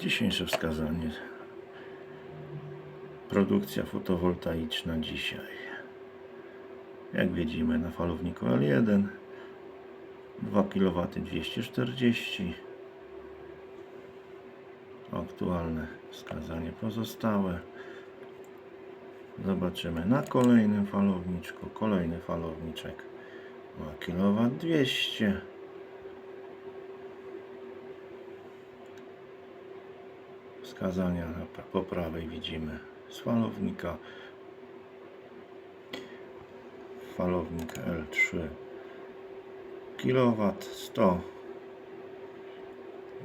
Dzisiejsze wskazanie. Produkcja fotowoltaiczna dzisiaj. Jak widzimy na falowniku L1 2 kW 240 Aktualne wskazanie pozostałe. Zobaczymy na kolejnym falowniczku. Kolejny falowniczek 2 kW 200 wskazania po prawej widzimy z falownika falownik L3 kW 100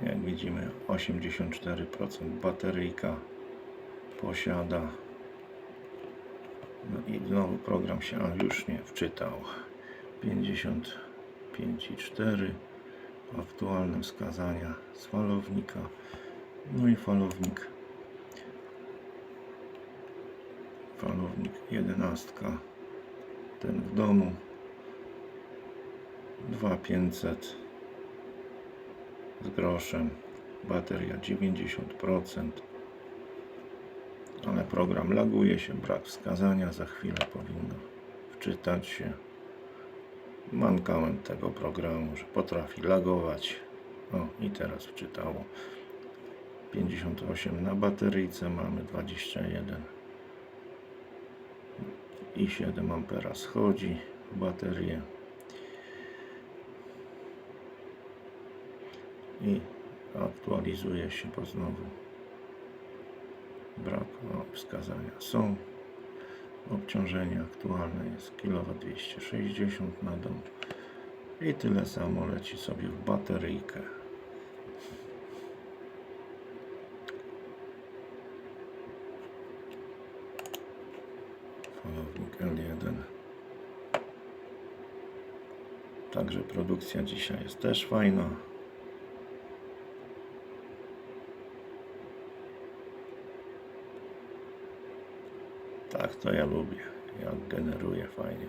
jak widzimy 84% bateryjka posiada. No i znowu program się już nie wczytał 55,4 aktualne wskazania z falownika no i falownik. Falownik 11 ten w domu. 2500 z groszem. Bateria 90% ale program laguje się. Brak wskazania za chwilę powinno wczytać się. Mankament tego programu, że potrafi lagować. O i teraz wczytało 58 na bateryjce mamy 21 i 7 ampera schodzi w baterię i aktualizuje się bo znowu brak wskazania są. Obciążenie aktualne jest kW 260 na dom. I tyle samo leci sobie w bateryjkę falownik L1 także produkcja dzisiaj jest też fajna. Tak to ja lubię. Jak generuje fajnie.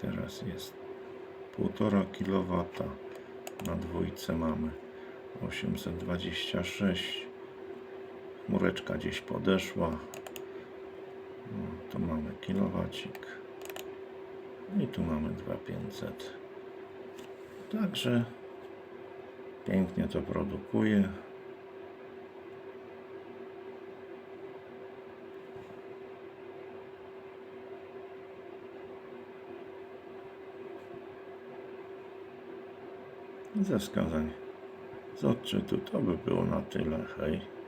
Teraz jest 1,5 kW na dwójce mamy 826 chmureczka gdzieś podeszła. No, tu mamy kilowacik. I tu mamy 2500 także pięknie to produkuje. Ze wskazań z odczytu to by było na tyle. Hej